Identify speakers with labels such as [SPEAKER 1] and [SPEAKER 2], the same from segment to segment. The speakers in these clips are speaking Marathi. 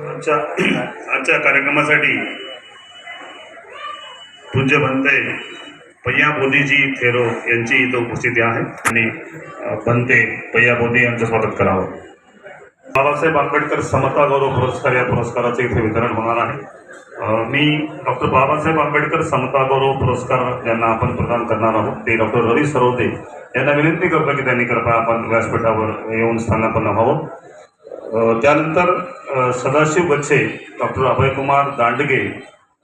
[SPEAKER 1] आजच्या आजच्या कार्यक्रमासाठी पूज्य बनते पय्या बोधीजी थेरो यांची इथं उपस्थिती आहे. आणि अ, बनते पय्या बोधी यांचं स्वागत करावं. बाबासाहेब आंबेडकर समता गौरव पुरस्कार या पुरस्काराचे इथे वितरण होणार आहे. मी डॉक्टर बाबासाहेब आंबेडकर समता गौरव पुरस्कार यांना आपण प्रदान करणार आहोत. ते डॉक्टर रवी सरोदे यांना विनंती करतो की त्यांनी कृपया आपण व्यासपीठावर येऊन स्थानापन्न व्हावं. त्यानंतर सदाशिव गच्छे डॉक्टर अभयकुमार दांडगे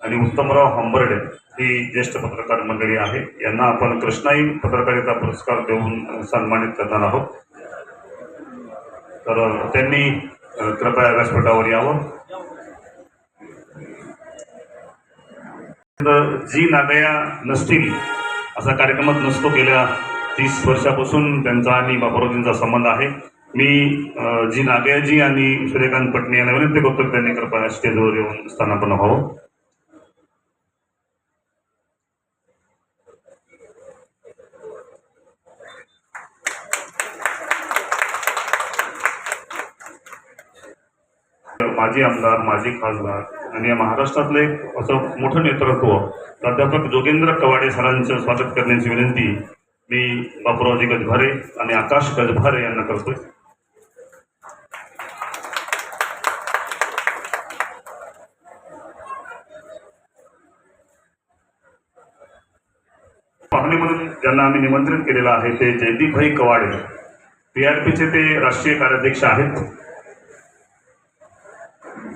[SPEAKER 1] आणि उत्तमराव हंबर्डे ही ज्येष्ठ पत्रकार मंडळी आहे यांना आपण कृष्णाई पत्रकारिता पुरस्कार देऊन सन्मानित करणार आहोत. तर त्यांनी कृपया व्यासपीठावर यावं. जी नागया नसतील असा कार्यक्रमात नसतो गेल्या तीस वर्षापासून त्यांचा आणि बापूरावजींचा संबंध आहे. मी जी नागयाजी आणि सूर्यकांत पटणे यांना विनंती करतो त्यांनी कृपया स्टेजवर येऊन स्थानापन्न व्हावं. माजी आमदार माजी खासदार आणि या महाराष्ट्रातलं एक असं मोठं नेतृत्व प्राध्यापक जोगेंद्र कवाडे सरांचं स्वागत करण्याची विनंती मी बापूरावजी गजभारे आणि आकाश गजभारे यांना करतोय. पाहुणे म्हणून ज्यांना आम्ही निमंत्रित केलेलं आहे ते जयदीपभाई कवाडे पीआरपीचे ते राष्ट्रीय कार्याध्यक्ष आहेत.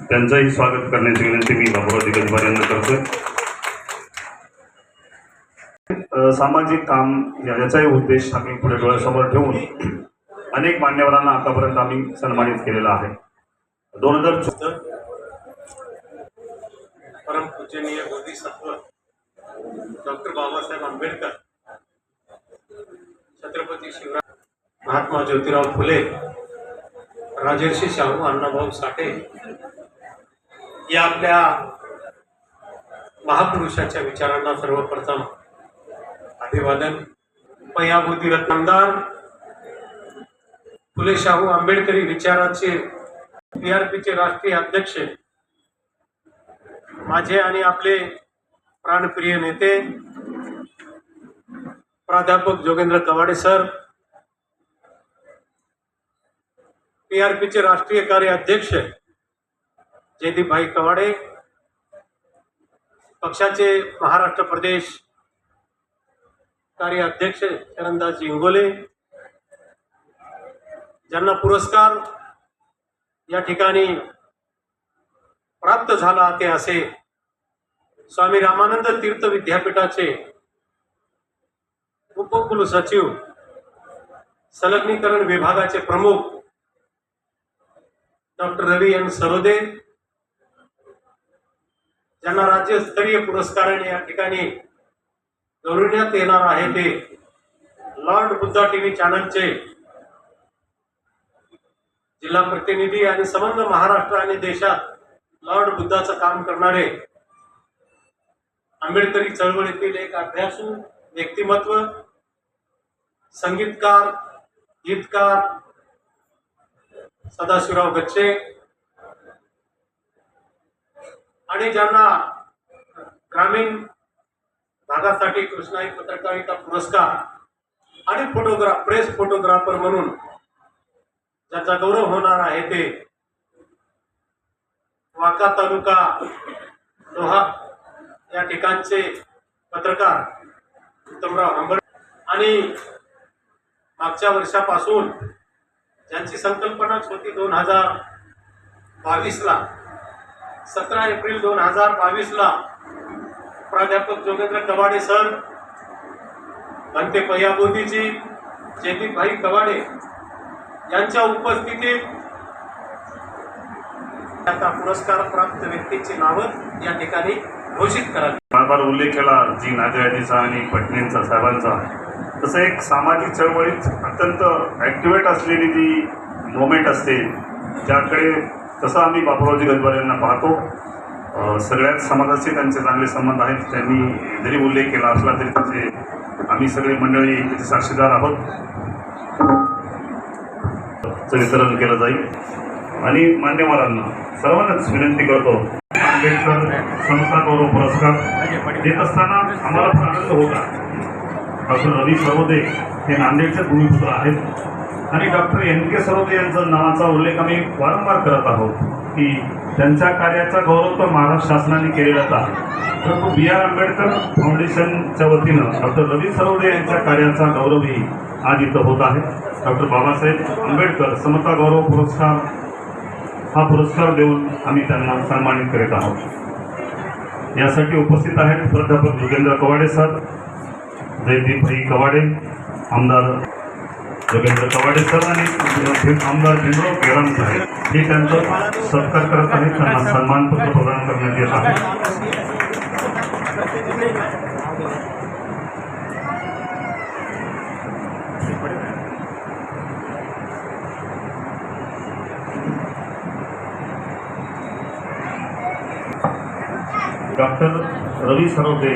[SPEAKER 1] त्यांचंही स्वागत करण्याची विनंती मी बाबुराव गजबार यांना करतोय. सामाजिक काम याचाही उद्देश आम्ही पुढे डोळ्यासमोर ठेवून अनेक मान्यवरांना आतापर्यंत आम्ही सन्मानित केलेला आहे. दोन हजार
[SPEAKER 2] परम पूजनीय बोधिसत्व डॉक्टर बाबासाहेब आंबेडकर छत्रपती शिवराज महात्मा ज्योतिराव फुले राजर्षी शाहू अण्णाभाऊ साठे या आपल्या महापुरुषाच्या विचारांना सर्वप्रथम अभिवादन. पयाभूती रत्नामदार फुले शाहू आंबेडकरी विचाराचे पीआरपीचे राष्ट्रीय अध्यक्ष माझे आणि आपले प्राणप्रिय नेते प्राध्यापक जोगेंद्र कवाडे सर पीआरपीचे राष्ट्रीय कार्य अध्यक्ष जयदीपभाई कवाडे पक्षाचे महाराष्ट्र प्रदेश कार्य अध्यक्ष चरणदासजी इंगोले ज्यांना पुरस्कार या ठिकाणी प्राप्त झाला ते असे स्वामी रामानंद तीर्थ विद्यापीठाचे उपकुलसचिव संलग्नीकरण विभागाचे प्रमुख डॉक्टर रवी एन सरोदे ज्यांना राज्यस्तरीय पुरस्काराने या ठिकाणी गौरवण्यात येणार आहे ते लॉर्ड बुद्धा टीव्ही चॅनलचे जिल्हा प्रतिनिधी आणि संबंध महाराष्ट्र आणि देशात लॉर्ड बुद्धाचं काम करणारे आंबेडकरी चळवळीतील एक अभ्यासू व्यक्तिमत्व संगीतकार गीतकार सदाशिवराव गच्चे. आणि ज्यांना ग्रामीण भागासाठी कृष्णाई पत्रकारिता पुरस्कार आणि फोटोग्राफ प्रेस फोटोग्राफर म्हणून ज्याचा गौरव होणार आहे ते वाका तालुका लोहा या ठिकाणचे पत्रकार उत्तमराव आंबड आणि मागच्या वर्षापासून ज्यांची संकल्पनाच होती दोन हजार बावीसला सतरा एप्रिल दोन हजार बावीसला प्राध्यापक जोगेंद्र कवाडे सर भंते पय्याबोधीजी जयदीपभाई कवाडे यांच्या उपस्थितीत आता पुरस्कार प्राप्त व्यक्तीची नावं या ठिकाणी घोषित करावी.
[SPEAKER 1] बार उल्लेख केला जी नातेवाईकांचा आणि पत्नींचा साहेबांचा तसं एक सामाजिक चळवळीत अत्यंत ॲक्टिवेट असलेली जी मोमेंट असते त्याकडे तसं आम्ही बापूरावजी गजबार यांना पाहतो. सगळ्याच समाजाचे त्यांचे चांगले संबंध आहेत त्यांनी जरी उल्लेख केला असला तरी त्याचे आम्ही सगळे मंडळी त्याचे साक्षीदार आहोत. चं वितरण केलं जाईल. आणि मान्यवरांना सर्वांनाच विनंती करतो. आंबेडकर समता गौरव पुरस्कार देत असताना आम्हाला पण आनंद होता. डॉक्टर रवी सरोदे हे नांदेडचे भूमिपुत्र आहेत. आणि डॉक्टर एन के सरोदे यांचा नावाचा उल्लेख आम्ही वारंवार करत आहोत की त्यांच्या कार्याचा गौरव तर महाराष्ट्र शासनाने केलेलाच आहे. परंतु बी आर आंबेडकर फाउंडेशनच्या वतीनं डॉक्टर रवी सरोदे यांच्या कार्याचा गौरवही आज इथं होत आहे. डॉक्टर बाबासाहेब आंबेडकर समता गौरव पुरस्कार हा पुरस्कार देऊन आम्ही त्यांना सन्मानित करीत आहोत. यासाठी उपस्थित आहेत प्राध्यापक जोगेंद्र कवाडे सर जयदीप भाई कवाडे आमदार जोगेंद्र कवाडे सर आणि आमदार भीमराव केराम साहेब. हे त्यांचा सत्कार करत आहेत त्यांना सन्मानपत्र प्रदान करण्यात येत आहे. डॉक्टर रवी सरोदे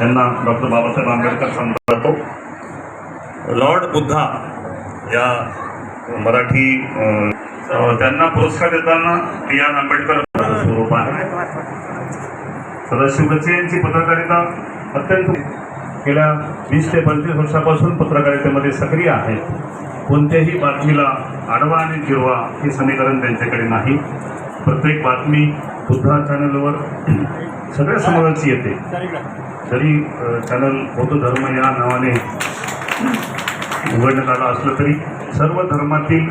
[SPEAKER 1] यांना डॉक्टर बाबासाहेब आंबेडकर सन्मान जातो लॉर्ड बुद्धा या मराठी त्यांना पुरस्कार देताना बी आर आंबेडकर स्वरूप आहे. सदाशिव गचे यांची पत्रकारिता अत्यंत गेल्या वीस ते पंचवीस वर्षापासून पत्रकारितेमध्ये सक्रिय आहेत कोणत्याही बातमीला आडवा आणि जिरवा हे समीकरण त्यांच्याकडे नाही. प्रत्येक बातमी बुद्धा चॅनलवर सगळ्या समाजाची येते. जरी चॅनल बौद्ध धर्म या नावाने उघडण्यात आलं असलं तरी सर्व धर्मातील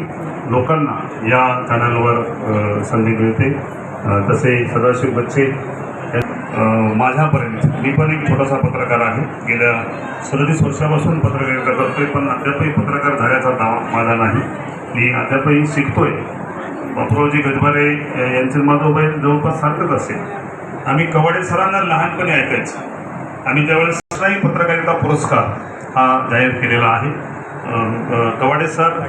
[SPEAKER 1] लोकांना या चॅनलवर संधी मिळते. तसे सदाशिव बच्चे माझ्यापर्यंत. मी पण एक छोटासा पत्रकार आहे. गेल्या सदतीस वर्षापासून पत्रकारिता करतोय पण अद्यापही पत्रकार झाल्याचा दावा माझा नाही. मी अद्यापही शिकतोय. बापूरावजी गजबारे यांचे माझं वय जवळपास सारखंच असेल. आम्ही कवाडे सरांना लहानपणी ऐकायचो. आम्ही त्यावेळेस नाही पत्रकारिता पुरस्कार हा जाहीर केलेला आहे. कवाडे सर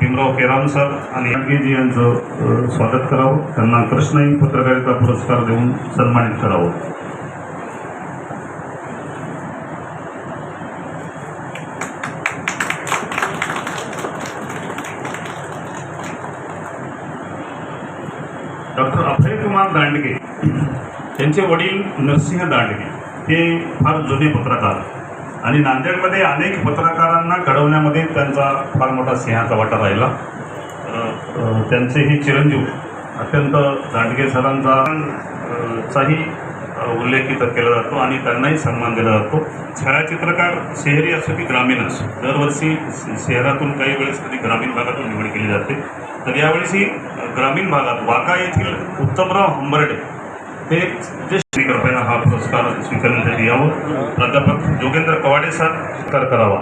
[SPEAKER 1] भीमराव केराम सर आणि जी यांचं स्वागत करावं. त्यांना कृष्णही पत्रकारिता पुरस्कार देऊन सन्मानित करावं. डॉक्टर कुमार दांडगे. त्यांचे वडील नरसिंह दांडगे. हे फार जुने पत्रकार. आणि नांदेडमध्ये अनेक पत्रकारांना घडवण्यामध्ये त्यांचा फार मोठा सिंहाचा वाटा राहिला. त्यांचे हे चिरंजीव अत्यंत दांडगे सरांचा चाही उल्लेखित केला जातो आणि त्यांनाही सन्मान दिला जातो. छायाचित्रकार शहरी असो की ग्रामीण असो दरवर्षी शहरातून काही वेळेस कधी ग्रामीण भागातून निवड केली जाते. तर यावेळेस ग्रामीण भागात वाका येथील उत्तमराव हंबर्डे हे जे श्री हा पुरस्कार स्वीकारण्यासाठी यावं. प्राध्यापक जोगेंद्र कवाडे सर स्वीकार करावा.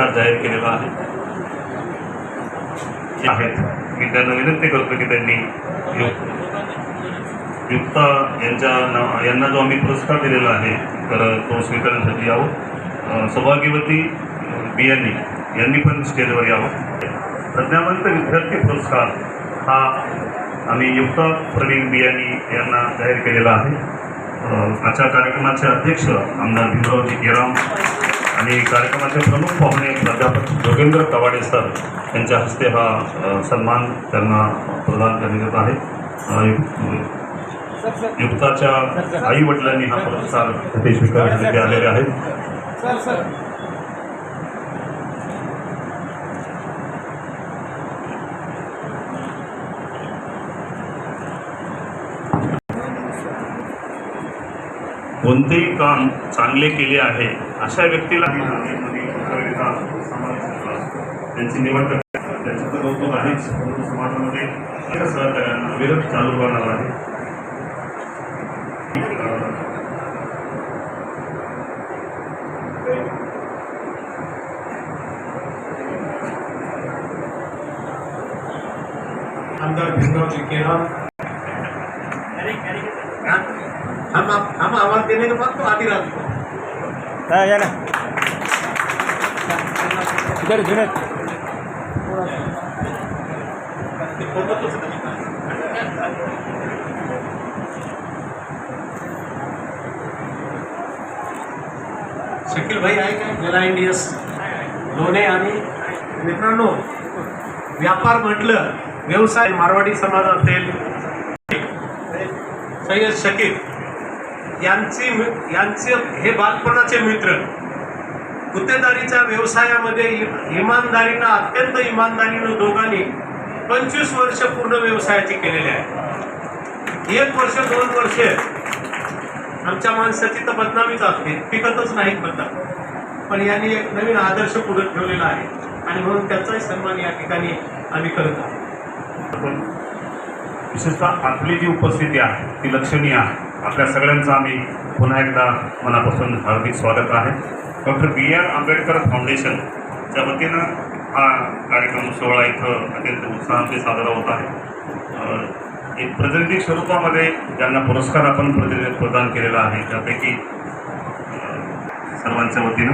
[SPEAKER 1] पुरस्कार जाहीर केलेला आहे. आहेत मी त्यांना विनंती करतो की त्यांनी युक्ता यांच्या नाव यांना जो आम्ही पुरस्कार दिलेला आहे तर तो स्वीकारण्यासाठी यावं सौभाग्यवती बियांनी यांनी पण स्टेजवर यावं. प्रज्ञावंत विद्यार्थी पुरस्कार हा आम्ही युक्ता प्रवीण बियानी यांना जाहीर केलेला आहे. आजच्या कार्यक्रमाचे अध्यक्ष आमदार भीमरावजी केराम आणि कार्यक्रमाचे प्रमुख पाहुणे प्राध्यापक जोगेंद्र कवाडे सर यांच्या हस्ते हा सन्मान त्यांना प्रदान करण्यात येत आहे. युक्ताच्या आई वडिलांनी हा पुरस्कार ते स्वीकारण्यासाठी आलेले आहेत कोणतेही काम चांगले केले आहे अशा व्यक्तीला त्यांची निवड त्याचं तर कौतुक आहेच. परंतु समाजामध्ये सहकार्यांना विरोध चालू राहणार आहे.
[SPEAKER 2] आमदार भीमरावजी केराम हम हम आवाज देने के बाद तो आती रात को
[SPEAKER 3] हा, या ना इकडे इधर
[SPEAKER 2] शकील भाई आहे का गेला इंडियस लोणे आणि मित्रांनो व्यापार म्हटलं व्यवसाय मारवाडी समाज असेल. सय्यद शकील. यांची मि- यांचे हे बालपणाचे मित्र. गुत्तेदारीच्या व्यवसायामध्ये इमानदारीनं अत्यंत इमानदारीनं दोघांनी पंचवीस वर्ष पूर्ण व्यवसायाची केलेली आहे. एक वर्ष दोन वर्ष आमच्या माणसाची तर बदनामीच असते. पिकतच नाहीत बदनाम. पण यांनी एक नवीन आदर्श पुढे ठेवलेला आहे. आणि म्हणून त्याचाही सन्मान या ठिकाणी आम्ही करत आहोत.
[SPEAKER 1] पण विशेषतः आपली जी उपस्थिती आहे ती लक्षणीय आहे. आपल्या सगळ्यांचं आम्ही पुन्हा एकदा मनापासून हार्दिक स्वागत आहे. डॉक्टर बी आर आंबेडकर फाउंडेशनच्या वतीनं हा कार्यक्रम सोहळा इथं अत्यंत उत्साहाने साजरा होत आहे. एक प्रतिनिधी स्वरूपामध्ये ज्यांना पुरस्कार आपण प्रतिनिधी प्रदान केलेला आहे त्यापैकी सर्वांच्या वतीनं.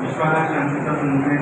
[SPEAKER 4] विश्वाला शांतीचा संदेश